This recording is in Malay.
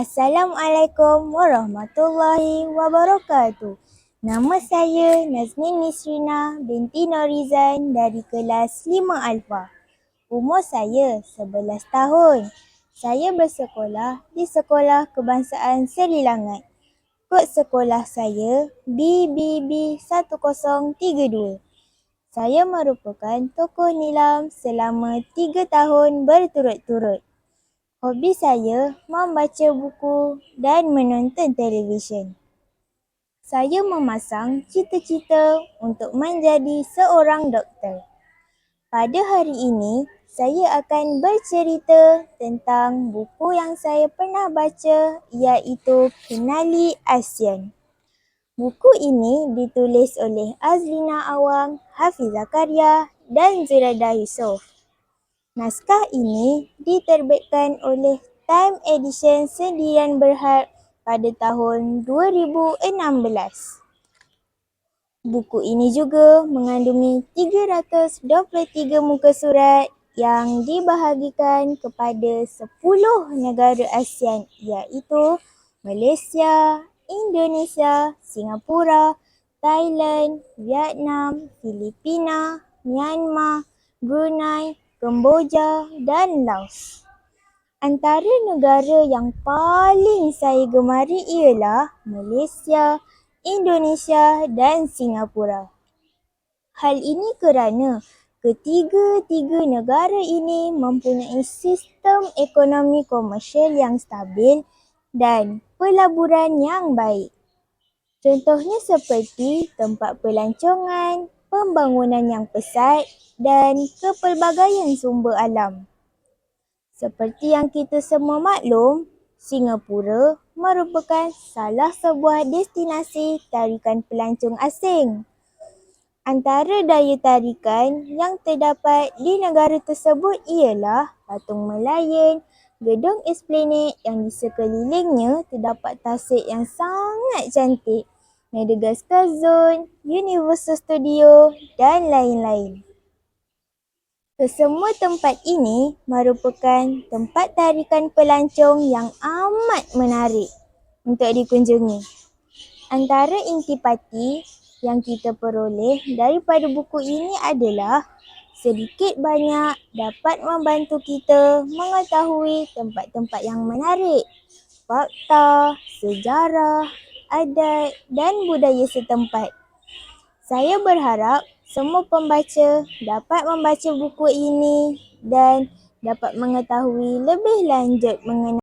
Assalamualaikum warahmatullahi wabarakatuh. Nama saya Nazmin Nisrina binti Norizan dari kelas 5 Alfa. Umur saya 11 tahun. Saya bersekolah di Sekolah Kebangsaan Seri Langat. Kod sekolah saya BBB 1032. Saya merupakan tokoh nilam selama tiga tahun berturut-turut. Hobi saya membaca buku dan menonton televisyen. Saya memasang cita-cita untuk menjadi seorang doktor. Pada hari ini, saya akan bercerita tentang buku yang saya pernah baca iaitu Kenali ASEAN. Buku ini ditulis oleh Azlina Awang, Hafiz Zakaria dan Zuraida Yusof. Naskah ini diterbitkan oleh Time Edition Sendirian Berhad pada tahun 2016. Buku ini juga mengandungi 323 muka surat yang dibahagikan kepada 10 negara ASEAN iaitu Malaysia, Indonesia, Singapura, Thailand, Vietnam, Filipina, Myanmar, Brunei, Kemboja dan Laos. Antara negara yang paling saya gemari ialah Malaysia, Indonesia dan Singapura. Hal ini kerana ketiga-tiga negara ini mempunyai sistem ekonomi komersial yang stabil dan pelaburan yang baik. Contohnya seperti tempat pelancongan, pembangunan yang pesat dan kepelbagaian sumber alam. Seperti yang kita semua maklum, Singapura merupakan salah sebuah destinasi tarikan pelancong asing. Antara daya tarikan yang terdapat di negara tersebut ialah patung Merlion, gedung Esplanade yang di sekelilingnya terdapat tasik yang sangat cantik, Madagascar Zone, Universal Studio dan lain-lain. Kesemua tempat ini merupakan tempat tarikan pelancong yang amat menarik untuk dikunjungi. Antara intipati yang kita peroleh daripada buku ini adalah sedikit banyak dapat membantu kita mengetahui tempat-tempat yang menarik, fakta, sejarah, adat dan budaya setempat. Saya berharap semua pembaca dapat membaca buku ini dan dapat mengetahui lebih lanjut mengenai